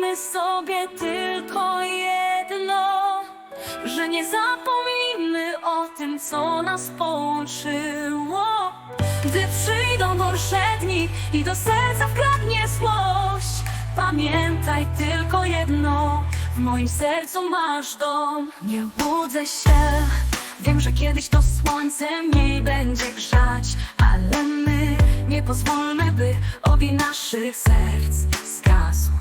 Pamiętajmy sobie tylko jedno, że nie zapomnimy o tym, co nas połączyło. Gdy przyjdą gorsze dni i do serca wkradnie złość, pamiętaj tylko jedno, w moim sercu masz dom. Nie budzę się, wiem, że kiedyś to słońce mniej będzie grzać, ale my nie pozwólmy, by ogień naszych serc zgasł.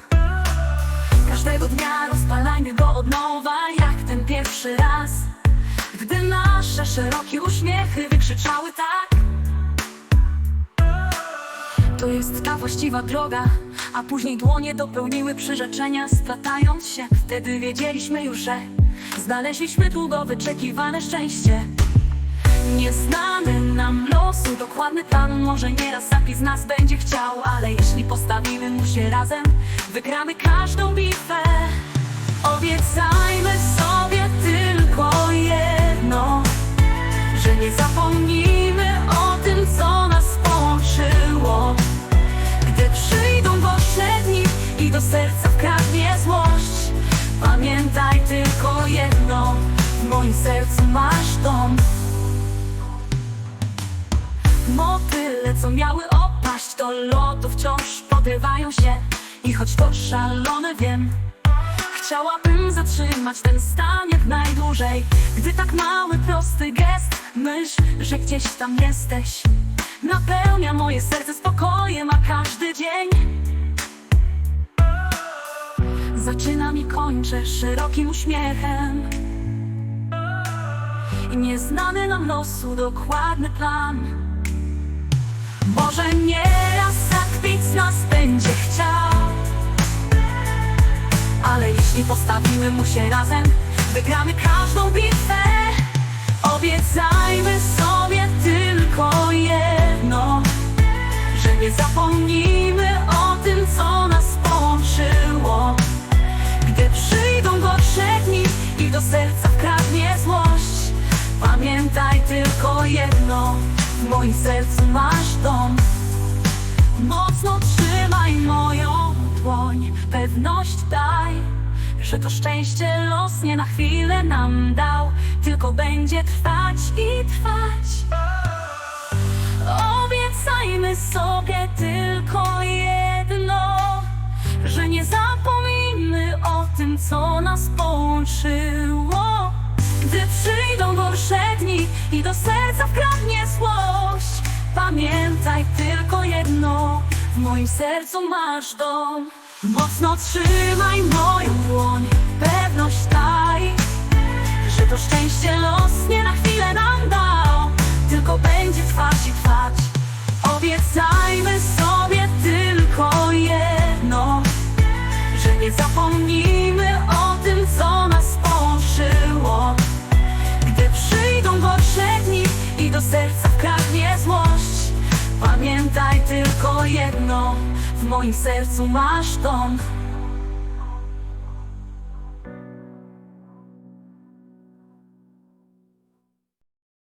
Każdego dnia rozpalajmy go od nowa, jak ten pierwszy raz, gdy nasze szerokie uśmiechy wykrzyczały tak. To jest ta właściwa droga, a później dłonie dopełniły przyrzeczenia, splatając się. Wtedy wiedzieliśmy już, że znaleźliśmy długo wyczekiwane szczęście. Nieznany nam losu, dokładny plan Może nieraz zapis z nas będzie chciał Ale jeśli postawimy mu się razem Wygramy każdą bitwę. Obiecajmy sobie tylko jedno Że nie zapomnimy o tym, co nas połączyło. Gdy przyjdą gorsze dni I do serca wkradnie złość Pamiętaj tylko jedno W moim sercu masz dom Motyle, co miały opaść do lotu wciąż podrywają się. I choć to szalone wiem Chciałabym zatrzymać ten stan jak najdłużej. Gdy tak mały, prosty gest Myśl, że gdzieś tam jesteś. Napełnia moje serce spokojem, a każdy dzień Zaczynam i kończę szerokim uśmiechem. I nieznany nam losu dokładny plan Ale jeśli postawimy mu się razem. Wygramy każdą bitwę. Obiecajmy sobie tylko jedno Że nie zapomnimy o tym, co nas połączyło. Gdy przyjdą gorsze dni i do serca wkradnie złość Pamiętaj tylko jedno. W moim sercu masz dom. Mocno trzymaj moją dłoń. Pewność daj Że to szczęście los nie na chwilę nam dał Tylko będzie trwać i trwać. Obiecajmy sobie tylko jedno Że nie zapomnimy o tym, co nas połączyło. Gdy przyjdą gorsze dni i do serca wkradnie złość Pamiętaj tylko jedno, w moim sercu masz dom Mocno trzymaj moją dłoń, pewność daj Że to szczęście los nie na chwilę nam dał. Tylko będzie trwać i trwać Obiecajmy sobie tylko jedno Że nie zapomnimy o tym, co nas połączyło Gdy przyjdą gorsze dni i do serca wkradnie złość Pamiętaj tylko jedno W moim sercu masz dom